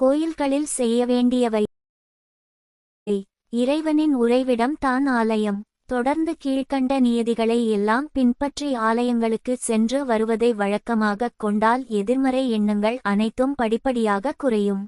கோயில்களில் செய்ய வேண்டியவை இறைவனின் உறைவிடம் தான் ஆலயம். தொடர்ந்து கீழ்க்கண்ட நியதிகளை எல்லாம் பின்பற்றி ஆலயங்களுக்கு சென்று வருவதை வழக்கமாகக் கொண்டால் எதிர்மறை எண்ணங்கள் அனைத்தும் படிப்படியாக குறையும்.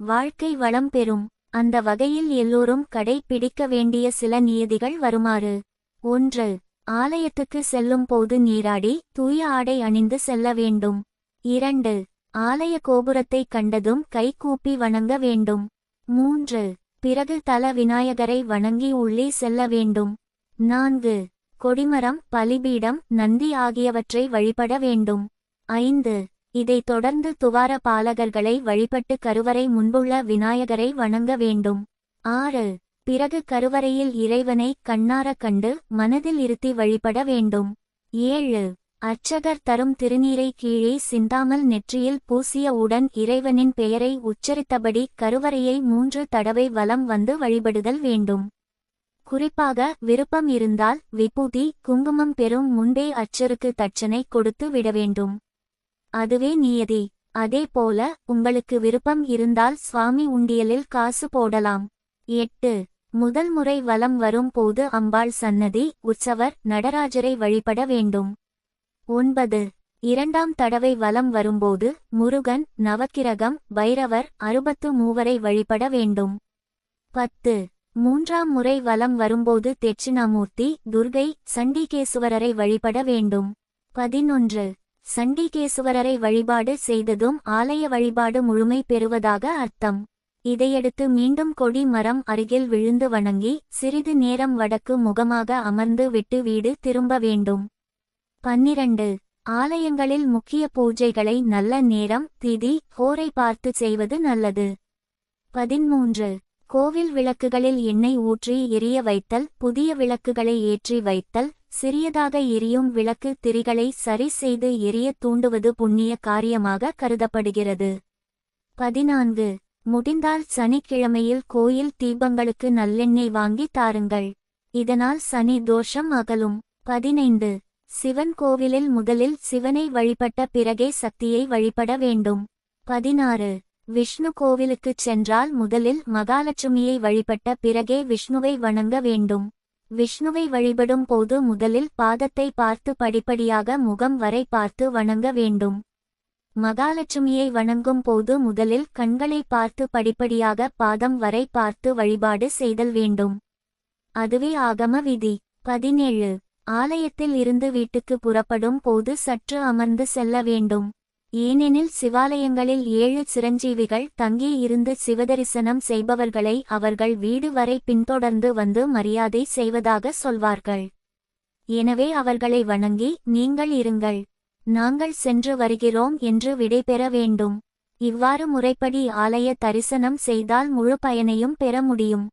வாழ்க்கை வளம் பெறும். அந்த வகையில் எல்லோரும் கடைபிடிக்க வேண்டிய சில நியதிகள் வருமாறு. ஒன்று ஆலயத்துக்கு செல்லும் போது நீராடி தூய ஆடை அணிந்து செல்ல வேண்டும். இரண்டு ஆலய கோபுரத்தை கண்டதும் கைகூப்பி வணங்க வேண்டும். மூன்று. பிறகு தல விநாயகரை வணங்கி உள்ளே செல்ல வேண்டும். நான்கு. கொடிமரம் பலிபீடம் நந்தி ஆகியவற்றை வழிபட வேண்டும். ஐந்து. இதைத் தொடர்ந்து துவார பாலகர்களை வழிபட்டு கருவறை முன்புள்ள விநாயகரை வணங்க வேண்டும். ஆறு. பிறகு கருவறையில் இறைவனை கண்ணார கண்டு மனதில் இருத்தி வழிபட வேண்டும். ஏழு. அர்ச்சகர் தரும் திருநீரை கீழே சிந்தாமல் நெற்றியில் பூசியவுடன் இறைவனின் பெயரை உச்சரித்தபடி கருவறையை மூன்று தடவை வலம் வந்து வழிபடுதல் வேண்டும். குறிப்பாக விருப்பம் இருந்தால் விபூதி குங்குமம் பெறும் முன்பே அச்சருக்கு தட்சணை கொடுத்து விட வேண்டும். அதுவே நியதி. அதே போல உங்களுக்கு விருப்பம் இருந்தால் சுவாமி உண்டியலில் காசு போடலாம். எட்டு. முதல் முறை வலம் வரும் போது அம்பாள் சன்னதி உற்சவர் நடராஜரை வழிபட வேண்டும். ஒன்பது. இரண்டாம் தடவை வலம் வரும்போது முருகன் நவக்கிரகம் பைரவர் அறுபத்து மூவரை வழிபட வேண்டும். பத்து. மூன்றாம் முறை வலம் வரும்போது தெட்சிணாமூர்த்தி துர்கை சண்டிகேசுவரரை வழிபட வேண்டும். பதினொன்று. சண்டிகேசுவரரை வழிபாடு செய்ததும் ஆலய வழிபாடு முழுமை பெறுவதாக அர்த்தம். இதையடுத்து மீண்டும் கொடி மரம் அருகில் விழுந்து வணங்கி சிறிது நேரம் வடக்கு முகமாக அமர்ந்து விட்டு வீடு திரும்ப வேண்டும். பன்னிரண்டு. ஆலயங்களில் முக்கிய பூஜைகளை நல்ல நேரம் திதி ஹோரை பார்த்து செய்வது நல்லது. பதிமூன்று. கோவில் விளக்குகளில் எண்ணெய் ஊற்றி எரிய வைத்தல் புதிய விளக்குகளை ஏற்றி வைத்தல் சிறியதாக எரியும் விளக்கு திரிகளை சரி செய்து எரிய தூண்டுவது புண்ணிய காரியமாக கருதப்படுகிறது. பதினான்கு. முடிந்தால் சனிக்கிழமையில் கோயில் தீபங்களுக்கு நல்லெண்ணெய் வாங்கி தாருங்கள். இதனால் சனி தோஷம் அகலும். பதினைந்து. சிவன் கோவிலில் முதலில் சிவனை வழிபட்ட பிறகே சக்தியை வழிபட வேண்டும். பதினாறு. விஷ்ணு கோவிலுக்குச் சென்றால் முதலில் மகாலட்சுமியை வழிபட்ட பிறகே விஷ்ணுவை வணங்க வேண்டும். விஷ்ணுவை வழிபடும் போது முதலில் பாதத்தை பார்த்து படிப்படியாக முகம் வரை பார்த்து வணங்க வேண்டும். மகாலட்சுமியை வணங்கும் போது முதலில் கண்களை பார்த்து படிப்படியாக பாதம் வரை பார்த்து வழிபாடு செய்தல் வேண்டும். அதுவே ஆகம விதி. பதினேழு. ஆலயத்தில் இருந்து வீட்டுக்கு புறப்படும் போது சற்று அமர்ந்து செல்ல வேண்டும். ஏனெனில் சிவாலயங்களில் ஏழு சிரஞ்சீவிகள் தங்கி இருந்து சிவதரிசனம் செய்பவர்களை அவர்கள் வீடு வரை பின்தொடர்ந்து வந்து மரியாதை செய்வதாக சொல்வார்கள். எனவே அவர்களை வணங்கி நீங்கள் இருங்கள். நாங்கள் சென்று வருகிறோம் என்று விடைபெற வேண்டும். இவ்வாறு முறைப்படி ஆலய தரிசனம் செய்தால் முழு பயனையும் பெற முடியும்.